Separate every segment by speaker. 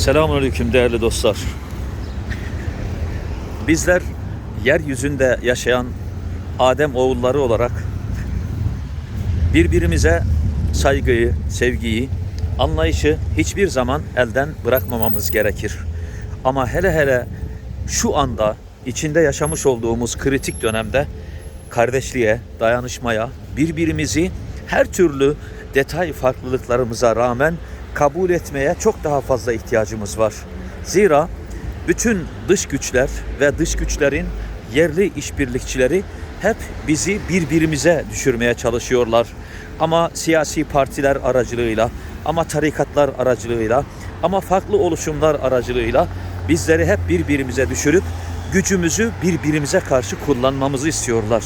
Speaker 1: Selamünaleyküm değerli dostlar. Bizler yeryüzünde yaşayan Adem oğulları olarak birbirimize saygıyı, sevgiyi, anlayışı hiçbir zaman elden bırakmamamız gerekir. Ama hele hele şu anda içinde yaşamış olduğumuz kritik dönemde kardeşliğe, dayanışmaya, birbirimizi her türlü detay farklılıklarımıza rağmen kabul etmeye çok daha fazla ihtiyacımız var. Zira bütün dış güçler ve dış güçlerin yerli işbirlikçileri hep bizi birbirimize düşürmeye çalışıyorlar. Ama siyasi partiler aracılığıyla, ama tarikatlar aracılığıyla, ama farklı oluşumlar aracılığıyla bizleri hep birbirimize düşürüp gücümüzü birbirimize karşı kullanmamızı istiyorlar.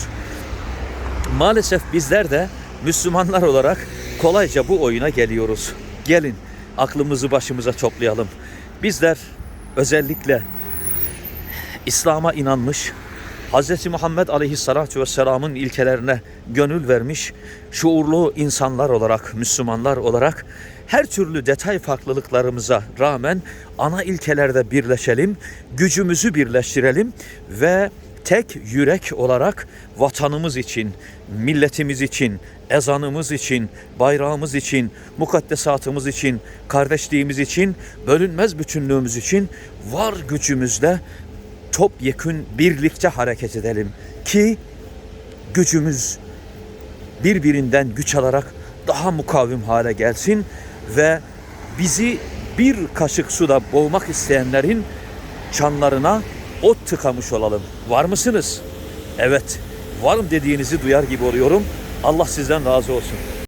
Speaker 1: Maalesef bizler de Müslümanlar olarak kolayca bu oyuna geliyoruz. Gelin aklımızı başımıza toplayalım. Bizler özellikle İslam'a inanmış, Hz. Muhammed Aleyhisselatü Vesselam'ın ilkelerine gönül vermiş, şuurlu insanlar olarak, Müslümanlar olarak her türlü detay farklılıklarımıza rağmen ana ilkelerde birleşelim, gücümüzü birleştirelim ve tek yürek olarak vatanımız için, milletimiz için, ezanımız için, bayrağımız için, mukaddesatımız için, kardeşliğimiz için, bölünmez bütünlüğümüz için var gücümüzle topyekün birlikte hareket edelim ki gücümüz birbirinden güç alarak daha mukavim hale gelsin ve bizi bir kaşık suda boğmak isteyenlerin çanlarına ot tıkamış olalım. Var mısınız? Evet, varım dediğinizi duyar gibi oluyorum. Allah sizden razı olsun.